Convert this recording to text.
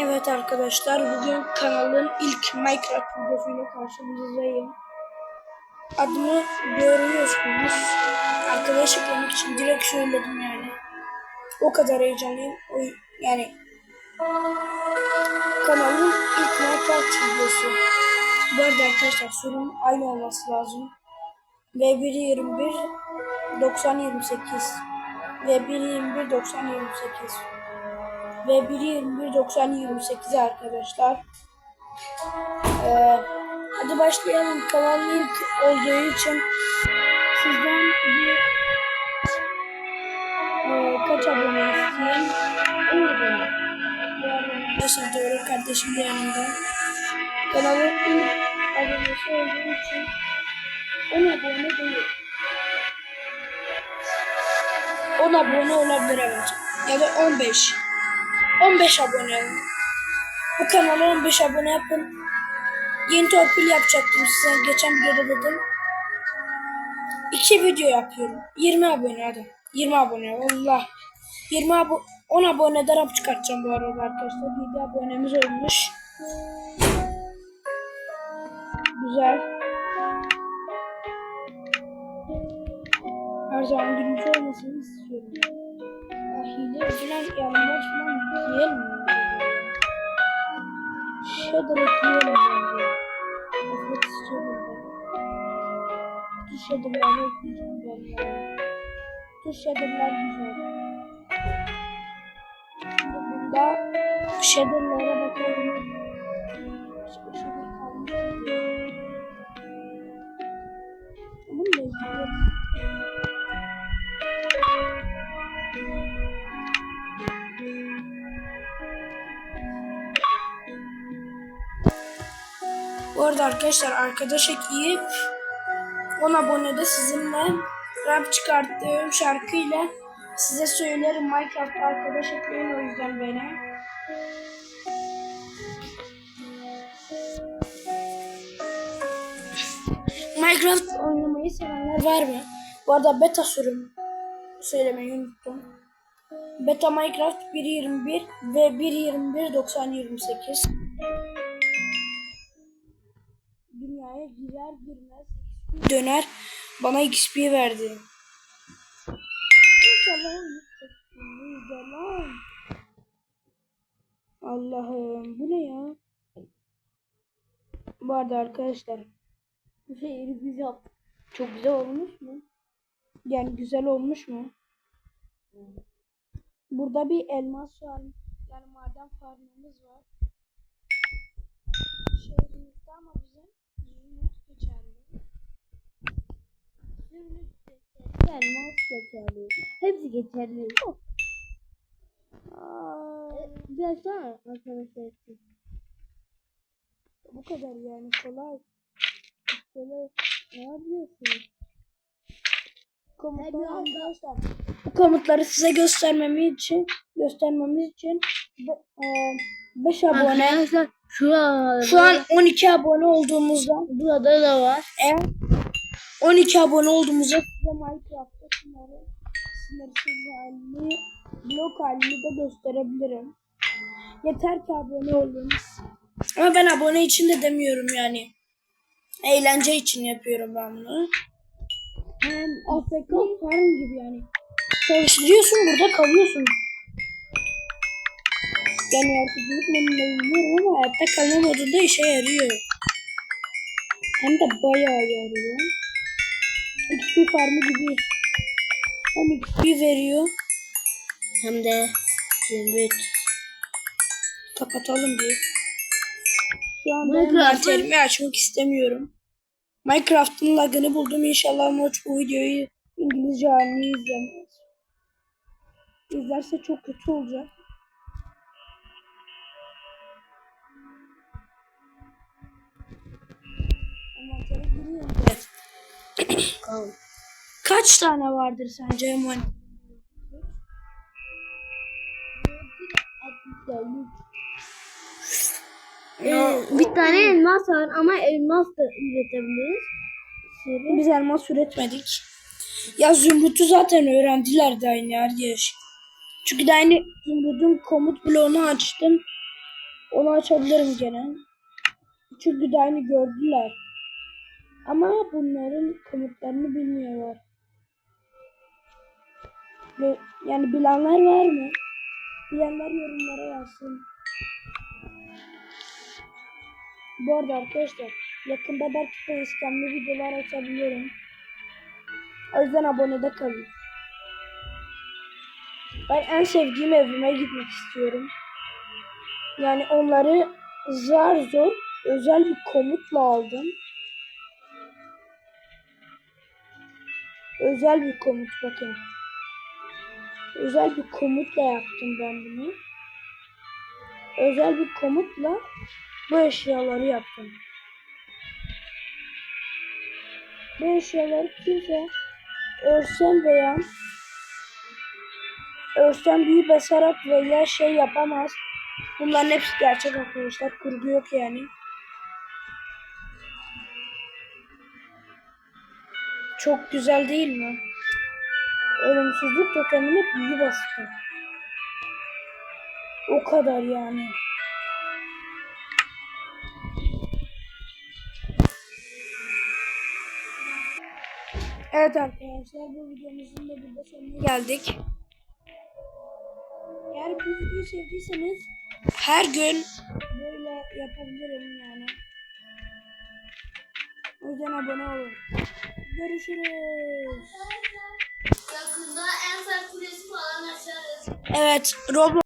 Evet arkadaşlar bugün kanalın ilk Minecraft videosuyla karşınızdayım. Adımı görüyorsunuz. Arkadaş eklemek için direkt söyledim yani. O kadar heyecanlıyım. O, yani kanalın ilk Minecraft videosu. Bu arada arkadaşlar sorun aynı olması lazım. V121 9028 V121 9028 ve 1.21 90 28 arkadaşlar. Ee, hadi başlayalım. Kanalın ilk olduğu için sizden bir e, kaç abone isteyeyim? 10 abone. Arkadaşlar doğru kardeşim de yanımda. Kanalın ilk abonesi olduğu için 10 abone değil. 10 abone olabilir evet. Ya da 15. 15 abone olun. Bu kanala 15 abone yapın. Yeni torpil yapacaktım size. Geçen videoda dedim. 2 video yapıyorum. 20 abone hadi. 20 abone. Allah. 20 abo 10 abone darap çıkartacağım bu arada arkadaşlar. 7 abonemiz olmuş. Güzel. Her zaman birinci olmasını istiyorum. Ya hile falan yanlar falan ekleyelim mi? Shader ekleyelim bence. Evet istiyorum ben. Bu shader'ları ekleyeceğim ben güzel. Şimdi bunda shader'lara bakalım. Başka shader kalmış mı? Bunu da izleyelim. Arada arkadaşlar arkadaş ekleyip 10 abonede sizinle rap çıkarttığım şarkıyla size söylerim Minecraft arkadaş ekleyin o yüzden beni. Minecraft oynamayı sevenler var mı? Bu arada beta sürüm söylemeyi unuttum. Beta Minecraft 1.21 ve 1.21 dünyaya girer girmez XP döner bana XP verdi. Allah'ım bu ne ya? Bu arada arkadaşlar bu biz yaptık. Çok güzel olmuş mu? Yani güzel olmuş mu? Burada bir elmas var. Yani maden farmımız var. Şehrimizde ama bizim zümrüt geçerli. Zümrüt geçerli. Elmas geçerli. Hepsi geçerli. Aa, Biraz daha arkadaşlar. bu kadar yani kolay. Kolay. Ne yapıyorsunuz? Komutları arkadaşlar. Bu komutları size göstermemi için göstermemiz için 5 abone. Arkadaşlar şu an, Şu an 12 abone olduğumuzda burada da var. eğer 12 abone olduğumuzda size Minecraft'ta şunları sınırsız halini blok halini de gösterebilirim. Yeter ki abone olun. Ama ben abone için de demiyorum yani. Eğlence için yapıyorum ben bunu. Hem AFK farm gibi yani. Çalıştırıyorsun burada kalıyorsun. Yani yaratıcılık bilmiyorum ama hayatta kalma modunda işe yarıyor. Hem de bayağı yarıyor. XP farmı gibi. Hem XP veriyor. Hem de zümrüt. Kapatalım bir. Şu an envanterimi açmak istemiyorum. Minecraft'ın lagını buldum. İnşallah Moç bu videoyu İngilizce halini izlemez. İzlerse çok kötü olacak. Envantere giriyorum. Kalın. Kaç tane vardır sence Eman? Ee, bir tane elmas var ama elmas da üretebiliriz. Biz elmas üretmedik. Ya Zümrüt'ü zaten öğrendiler de aynı yer yaş. Çünkü de aynı Zümrüt'ün komut bloğunu açtım. Onu açabilirim gene. Çünkü de aynı gördüler. Ama bunların komutlarını bilmiyorlar. Ve yani bilenler var mı? Bilenler yorumlara yazsın. Bu arada arkadaşlar yakında belki facecam'lı videolar açabilirim. O yüzden abonede kalın. Ben en sevdiğim evime gitmek istiyorum. Yani onları zar zor özel bir komutla aldım. Özel bir komut bakın. Özel bir komutla yaptım ben bunu. Özel bir komutla bu eşyaları yaptım. Bu eşyaları kimse örsen veya örsen büyü basarak veya şey yapamaz. Bunların hepsi gerçek arkadaşlar. Kurgu yok yani. Çok güzel değil mi? Ölümsüzlük totemine büyü bastı. O kadar yani. Evet arkadaşlar bu videomuzun da burada sonuna geldik. Eğer bu videoyu sevdiyseniz her gün böyle yapabilirim yani. O yüzden abone olun. Görüşürüz. Yakında en kulesi falan açarız. Evet Roblox